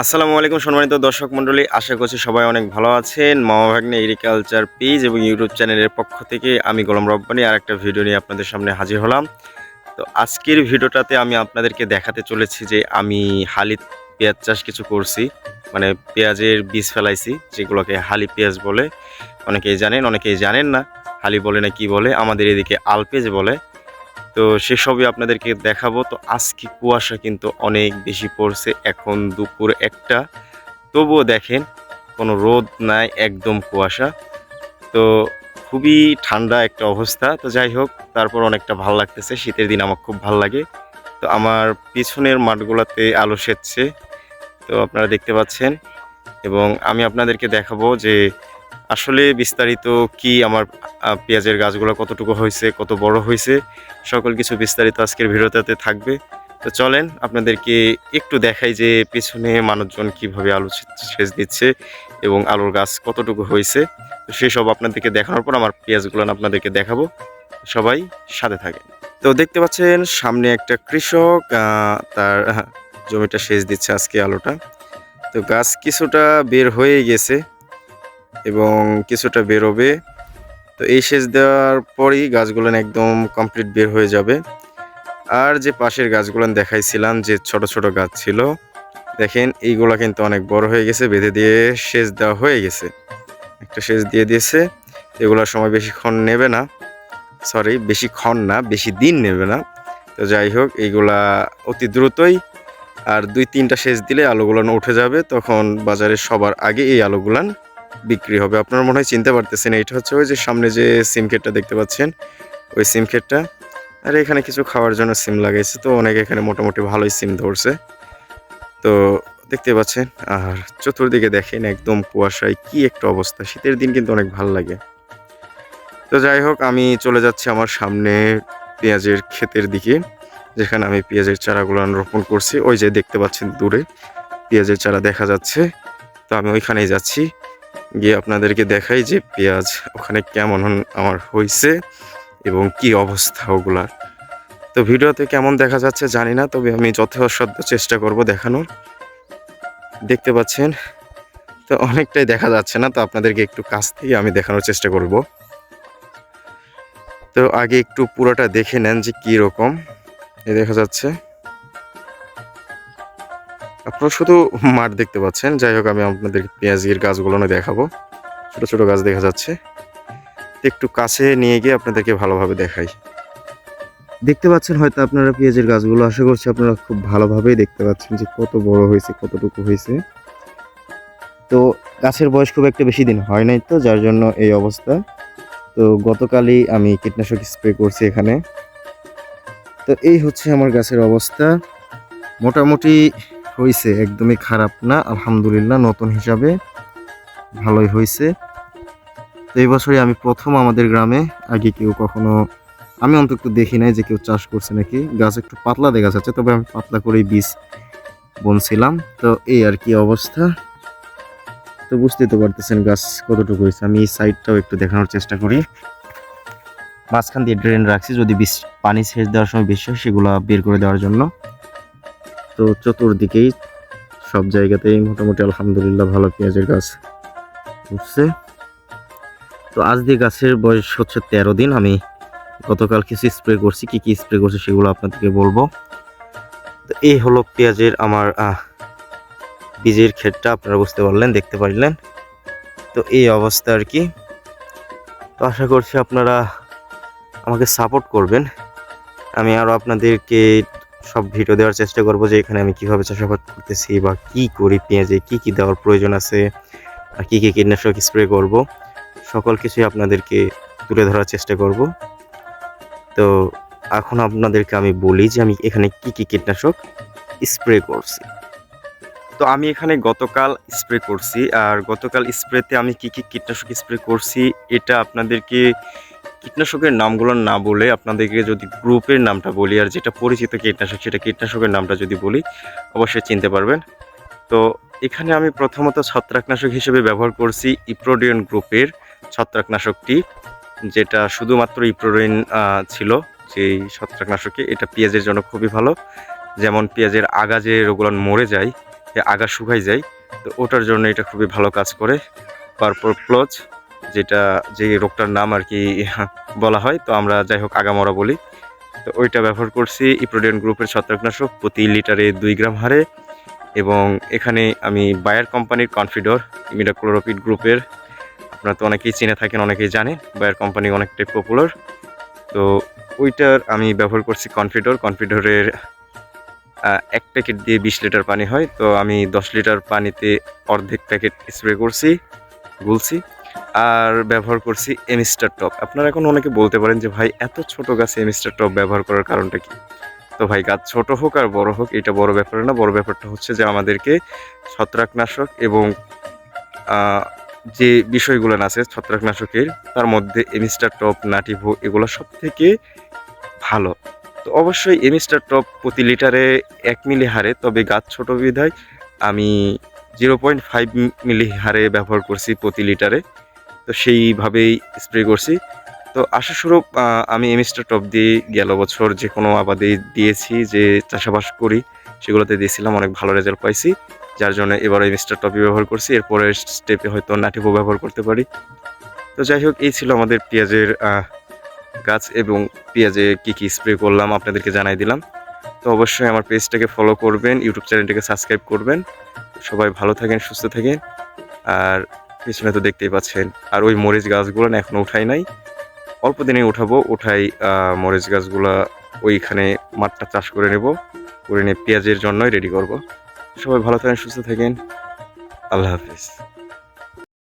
আসসালামু আলাইকুম সম্মানিত দর্শক মণ্ডলী, আশা করছি সবাই অনেক ভালো আছেন। মামা ভাগ্নে এগ্রিকালচার পেজ এবং ইউটিউব চ্যানেলের পক্ষ থেকে আমি গোলাম রব্বানি আর একটা ভিডিও নিয়ে আপনাদের সামনে হাজির হলাম। তো আজকের ভিডিওটাতে আমি আপনাদেরকে দেখাতে চলেছি যে আমি হালি পেঁয়াজ চাষ কিছু করছি মানে পেঁয়াজের বীজ ফেলাইছি, যেগুলোকে হালি পেঁয়াজ বলে। অনেকেই জানেন অনেকেই জানেন না, হালি বলে না কি বলে। আমাদের এদিকে আলপেজ বলে। তো সেসবই আপনাদেরকে দেখাবো। তো আজকে কুয়াশা কিন্তু অনেক বেশি পড়ছে। এখন দুপুর একটা। তবুও দেখেন, কোনো রোদ নাই, একদম কুয়াশা। তো খুবই ঠান্ডা একটা অবস্থা। তো যাই হোক, তারপর অনেকটা ভালো লাগতেছে। শীতের দিন আমার খুব ভালো লাগে। তো আমার পিছনের মাঠগুলোতে আলো সেচ্ছে তো আপনারা দেখতে পাচ্ছেন। এবং আমি আপনাদেরকে দেখাবো যে আসলে বিস্তারিত কি আমার পেঁয়াজের গাছগুলো কতটুকু হয়েছে, কত বড় হয়েছে, সকল কিছু বিস্তারিত আজকের ভিডিওটাতে থাকবে। তো চলেন আপনাদেরকে একটু দেখাই যে পেছনে মানুষজন কীভাবে আলু সেচ দিচ্ছে এবং আলুর গাছ কতটুকু হয়েছে। তো সেসব আপনাদেরকে দেখানোর পর আমার পেঁয়াজগুলো আপনাদেরকে দেখাবো। সবাই সাথে থাকেন। তো দেখতে পাচ্ছেন সামনে একটা কৃষক তার জমিটা সেচ দিচ্ছে আজকে আলুটা। তো গাছ কিছুটা বের হয়ে গেছে। এবং কিছুটা বেরোবে। তো এই সেচ দেওয়ার পরই গাছগুলো একদম কমপ্লিট বের হয়ে যাবে। আর যে পাশের গাছগুলো দেখাইছিলাম যে ছোট ছোট গাছ ছিল, দেখেন এইগুলা কিন্তু অনেক বড় হয়ে গেছে, বেঁধে দিয়ে সেচ দেওয়া হয়ে গেছে। একটা সেচ দিয়ে দিয়েছে এগুলোর সময় বেশিক্ষণ নেবে না। সরি বেশিক্ষণ না, বেশি দিন নেবে না। তো যাই হোক, এইগুলা অতি দ্রুতই আর দুই তিনটা সেচ দিলে আলুগুলান উঠে যাবে, তখন বাজারে সবার আগে এই আলুগুলান বিক্রি হবে। আপনারা মনে হয় চিনতে পারতেছেন এটা হচ্ছে ওই যে সামনে যে সিম ক্ষেতটা দেখতে পাচ্ছেন, ওই সিম ক্ষেতটা। আর এখানে কিছু খাওয়ার জন্য সিম লাগাইছে, তো অনেক এখানে মোটামুটি ভালোই সিম ধরছে। তো দেখতে পাচ্ছেন, আর চতুর্দিকে দেখেন একদম কুয়াশায় কি একটা অবস্থা, শীতের দিন কিন্তু অনেক ভালো লাগে। তো যাই হোক, আমি চলে যাচ্ছি আমার সামনে পেঁয়াজের ক্ষেতের দিকে, যেখানে আমি পেঁয়াজের চারাগুলো রোপণ করছি। ওই যে দেখতে পাচ্ছেন দূরে পেঁয়াজের চারা দেখা যাচ্ছে। তো আমি ওইখানেই যাচ্ছি। গিয়ে আপনাদেরকে দেখাই যে পেঁয়াজ ওখানে কেমন আমার হয়েছে এবং কি অবস্থা ওগুলার তো ভিডিওতে কেমন দেখা যাচ্ছে জানি না, তবে আমি যথাসাধ্য চেষ্টা করব দেখানোর। দেখতে পাচ্ছেন? তো অনেকটাই দেখা যাচ্ছে না, তো আপনাদেরকে একটু কাছ থেকে আমি দেখানোর চেষ্টা করব। তো আগে একটু পুরোটা দেখে নেন যে কী রকম। এ দেখা যাচ্ছে। আপনারা শুধু মাঠ দেখতে পাচ্ছেন। যাই হোক, আমি আপনাদের পেঁয়াজের গাছগুলো দেখাবো। ছোট ছোট গাছ দেখা যাচ্ছে। একটু কাছে নিয়ে গিয়ে আপনাদেরকে ভালোভাবে দেখাই। দেখতে পাচ্ছেন হয়তো আপনারা পেঁয়াজের গাছগুলো। আশা করছি আপনারা খুব ভালোভাবেই দেখতে পাচ্ছেন যে কত বড় হয়েছে, কতটুকু হয়েছে। তো গাছের বয়স খুব একটা বেশি দিন হয় নাই তো, যার জন্য এই অবস্থা। তো গতকালই আমি কীটনাশক স্প্রে করছি এখানে। তো এই হচ্ছে আমার গাছের অবস্থা। মোটামুটি হয়েছে একদমই খারাপ না, আলহামদুলিল্লাহ, নতুন হিসাবে ভালোই হয়েছে তো এই বছরই আমি প্রথম আমাদের গ্রামে, আগে কেউ কখনো, আমি অন্তত দেখি নাই যে কেউ চাষ করছে নাকি, গাছ একটু পাতলা দেখা যাচ্ছে, তবে আমি পাতলা করেই বীজ বনছিলাম। তো এই আর কি অবস্থা। তো বুঝতেই তো পারতেছেন গাছ কতটুকু হয়েছে আমি এই সাইডটাও একটু দেখানোর চেষ্টা করি। মাঝখান দিয়ে ড্রেন রাখছি, যদি বিশ পানি সেচ দেওয়ার সময় বেশি হয়, সেগুলো বের করে দেওয়ার জন্য। তো চতুর্দিকেই সব জায়গাতেই মোটামুটি আলহামদুলিল্লাহ ভালো পেঁয়াজের গাছ উঠছে। তো আজ দিয়ে গাছের বয়স হচ্ছে তেরো দিন। আমি গতকাল কিছু স্প্রে করছি। কি কি স্প্রে করছি সেগুলো আপনাদেরকে বলব। তো এই হলো পেঁয়াজের আমার বীজের ক্ষেতটা। আপনারা বুঝতে পারলেন, দেখতে পারলেন। তো এই অবস্থা আর কি। তো আশা করছি আপনারা আমাকে সাপোর্ট করবেন। আমি আরও আপনাদেরকে সব ভিডিও দেওয়ার চেষ্টা করব যে এখানে আমি কীভাবে চাষাবাদ করতেছি বা কি করি পেঁয়াজে, কি কি দেওয়ার প্রয়োজন আছে, আর কী কী কীটনাশক স্প্রে করব, সকল কিছুই আপনাদেরকে তুলে ধরার চেষ্টা করব। তো এখন আপনাদেরকে আমি বলি যে আমি এখানে কি কি কীটনাশক স্প্রে করছি। তো আমি এখানে গতকাল স্প্রে করছি, আর গতকাল স্প্রেতে আমি কি কি কীটনাশক স্প্রে করছি, এটা আপনাদেরকে কীটনাশকের নামগুলো না বলে আপনাদেরকে যদি গ্রুপের নামটা বলি আর যেটা পরিচিত কীটনাশক, সেটা কীটনাশকের নামটা যদি বলি, অবশ্যই চিনতে পারবেন। তো এখানে আমি প্রথমত ছত্রাকনাশক হিসেবে ব্যবহার করছি ইপ্রোডিয়ন গ্রুপের ছত্রাকনাশকটি, যেটা শুধুমাত্র ইপ্রোডিয়ন ছিল যেই ছত্রাকনাশকে। এটা পেঁয়াজের জন্য খুবই ভালো। যেমন পেঁয়াজের আগা যে রোগগুলো মরে যায় আগা শুকাই যায়, তো ওটার জন্য এটা খুবই ভালো কাজ করে। পারপর ক্লোজ যেটা, যে রোগটার নাম আর কি বলা হয়, তো আমরা যাই হোক আগামরা বলি। তো ওইটা ব্যবহার করছি, ইপ্রোডিয়ান গ্রুপের ছত্রাকনাশক প্রতি লিটারে দুই গ্রাম হারে এবং এখানে আমি বায়ার কোম্পানির কনফিডর ইমিডাক্লোরোপিড গ্রুপের। আপনারা তো অনেকেই চিনে থাকেন, অনেকেই জানে বায়ার কোম্পানি অনেকটাই পপুলার তো ওইটার আমি ব্যবহার করছি কনফিডর। কনফিডরের এক প্যাকেট দিয়ে বিশ লিটার পানি হয়। তো আমি দশ লিটার পানিতে অর্ধেক প্যাকেট স্প্রে করছি, গুলছি। আর ব্যবহার করছি এমিস্টার টপ। আপনারা এখন অনেকে বলতে পারেন যে, ভাই, এত ছোট গাছে এমিস্টার টপ ব্যবহার করার কারণটা কি? তো ভাই, গাছ ছোট হোক আর বড় হোক, এটা বড় ব্যাপার না। বড় ব্যাপারটা হচ্ছে যে, আমাদেরকে ছত্রাকনাশক এবং যে বিষয়গুলো আছে ছত্রাকনাশকের, তার মধ্যে এমিস্টার টপ, নাটিভো, এগুলো সব থেকে ভালো। তো অবশ্যই এমিস্টার টপ প্রতি লিটারে এক মিলি হারে, তবে গাছ ছোট বিধায় আমি জিরো পয়েন্ট ফাইভ মিলি হারে ব্যবহার করছি প্রতি লিটারে। তো সেইভাবেই স্প্রে করছি। তো আশাস্বরূপ আমি এমিস্টার টপ দিয়ে গেল বছর যে কোনো আবাদে দিয়েছি, যে চাষাবাস করি, সেগুলোতে দিয়েছিলাম, অনেক ভালো রেজাল্ট পাইছি। যার জন্য এবার এমিস্টার টপই ব্যবহার করছি এরপরের স্টেপে হয়তো নাটিপো ব্যবহার করতে পারি। তো যাই হোক, এই ছিল আমাদের পেঁয়াজের গাছ এবং পেঁয়াজে কী কী স্প্রে করলাম আপনাদেরকে জানাই দিলাম। তো অবশ্যই আমার পেজটাকে ফলো করবেন ইউটিউব চ্যানেলটাকে সাবস্ক্রাইব করবেন। সবাই ভালো থাকেন, সুস্থ থাকেন। আর পিছনে তো দেখতেই পাচ্ছেন। আর ওই মরিচ গাছগুলো না এখনও উঠাই নাই। অল্প দিনে উঠাবো, উঠাই মরিচ গাছগুলো ওইখানে মাঠটা চাষ করে নেব। করে নিয়ে পেঁয়াজের জন্যই রেডি করব। সবাই ভালো থাকেন, সুস্থ থাকেন। আল্লাহ হাফিজ।